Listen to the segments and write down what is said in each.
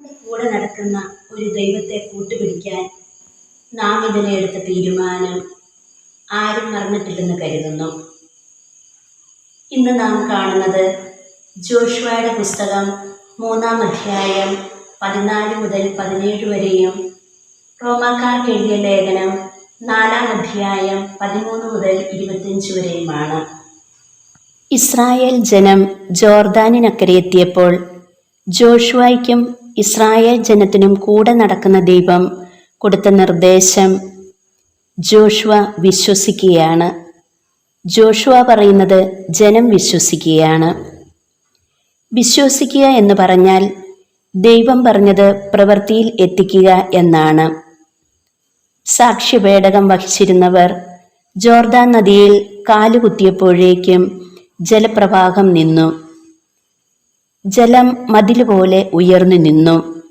കൂടെ നടക്കുന്ന ഒരു ദൈവത്തെ കൂട്ടുപിടിക്കാൻ നാം ഇതിനെ എടുത്ത തീരുമാനം ആരും മറന്നിട്ടില്ലെന്ന് കരുതുന്നു. ഇന്ന് നാം കാണുന്നത് ജോഷുവയുടെ പുസ്തകം മൂന്നാം അധ്യായം പതിനാല് മുതൽ പതിനേഴ് വരെയും റോമാക്കാർക്ക് എഴുതിയ ലേഖനം നാലാം അധ്യായം പതിമൂന്ന് മുതൽ ഇരുപത്തിയഞ്ച് വരെയുമാണ്. ഇസ്രായേൽ ജനം ജോർദാനിനക്കരെ എത്തിയപ്പോൾ ജോഷുവായ്ക്കും ഇസ്രായേൽ ജനത്തിനും കൂടെ നടക്കുന്ന ദൈവം കൊടുത്ത നിർദ്ദേശം ജോഷുവ വിശ്വസിക്കുകയാണ്. ജോഷുവ പറയുന്നത് ജനം വിശ്വസിക്കുകയാണ്. വിശ്വസിക്കുക എന്ന് പറഞ്ഞാൽ ദൈവം പറഞ്ഞത് പ്രവൃത്തിയിൽ എത്തിക്കുക എന്നാണ്. സാക്ഷ്യപേടകം വഹിച്ചിരുന്നവർ ജോർദാൻ നദിയിൽ കാലുകുത്തിയപ്പോഴേക്കും ജലപ്രവാഹം നിന്നു. ജലം മതിലുപോലെ പോലെ ഉയർന്നു നിന്നു.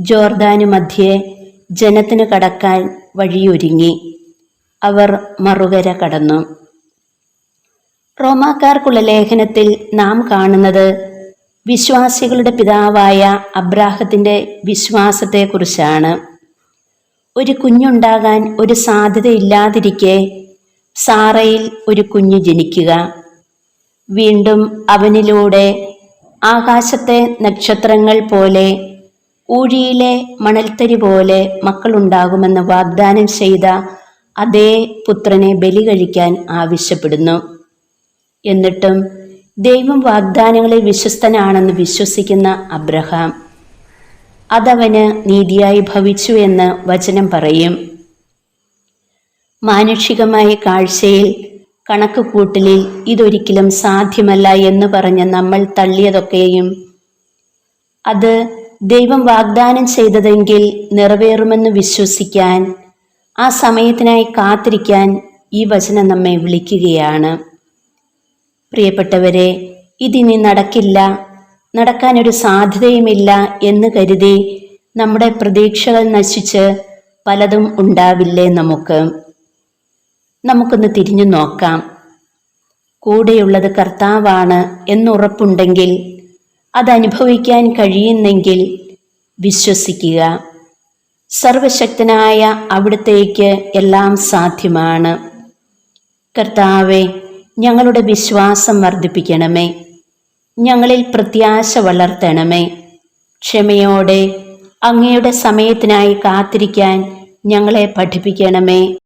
ജോർദാനു മധ്യേ ജനത്തിന് കടക്കാൻ വഴിയൊരുങ്ങി. അവർ മറുകര കടന്നു. റോമാക്കാർക്കുള്ള ലേഖനത്തിൽ നാം കാണുന്നത് വിശ്വാസികളുടെ പിതാവായ അബ്രാഹത്തിന്റെ വിശ്വാസത്തെക്കുറിച്ചാണ്. ഒരു കുഞ്ഞുണ്ടാകാൻ ഒരു സാധ്യതയില്ലാതിരിക്കെ സാറയിൽ ഒരു കുഞ്ഞ് ജനിക്കുക. വീണ്ടും അവനിലൂടെ ആകാശത്തെ നക്ഷത്രങ്ങൾ പോലെ ഊഴിയിലെ മണൽത്തരി പോലെ മക്കളുണ്ടാകുമെന്ന് വാഗ്ദാനം ചെയ്ത അതേ പുത്രനെ ബലി കഴിക്കാൻ ആവശ്യപ്പെടുന്നു. എന്നിട്ടും ദൈവം വാഗ്ദാനങ്ങളിൽ വിശ്വസ്തനാണെന്ന് വിശ്വസിക്കുന്ന അബ്രഹാം അതവന് നീതിയായി ഭവിച്ചു എന്ന് വചനം പറയും. മാനുഷികമായ കാഴ്ചയിൽ കണക്ക് കൂട്ടലിൽ ഇതൊരിക്കലും സാധ്യമല്ല എന്ന് പറഞ്ഞ് നമ്മൾ തള്ളിയതൊക്കെയും. അത് ദൈവം വാഗ്ദാനം ചെയ്തതെങ്കിൽ നിറവേറുമെന്ന് വിശ്വസിക്കാൻ ആ സമയത്തിനായി കാത്തിരിക്കാൻ ഈ വചനം നമ്മെ വിളിക്കുകയാണ്. പ്രിയപ്പെട്ടവരെ ഇതിനി നടക്കില്ല നടക്കാനൊരു സാധ്യതയുമില്ല എന്ന് കരുതി നമ്മുടെ പ്രതീക്ഷകൾ നശിച്ച് പലതും ഉണ്ടാവില്ലേ നമുക്ക്? നമുക്കൊന്ന് തിരിഞ്ഞു നോക്കാം. കൂടെയുള്ളത് കർത്താവാണ് എന്നുറപ്പുണ്ടെങ്കിൽ അതനുഭവിക്കാൻ കഴിയുന്നെങ്കിൽ വിശ്വസിക്കുക. സർവശക്തനായ അവിടത്തേക്ക് എല്ലാം സാധ്യമാണ്. കർത്താവെ ഞങ്ങളുടെ വിശ്വാസം വർദ്ധിപ്പിക്കണമേ. ഞങ്ങളിൽ പ്രത്യാശ വളർത്തണമേ. ക്ഷമയോടെ അങ്ങയുടെ സമയത്തിനായി കാത്തിരിക്കാൻ ഞങ്ങളെ പഠിപ്പിക്കണമേ.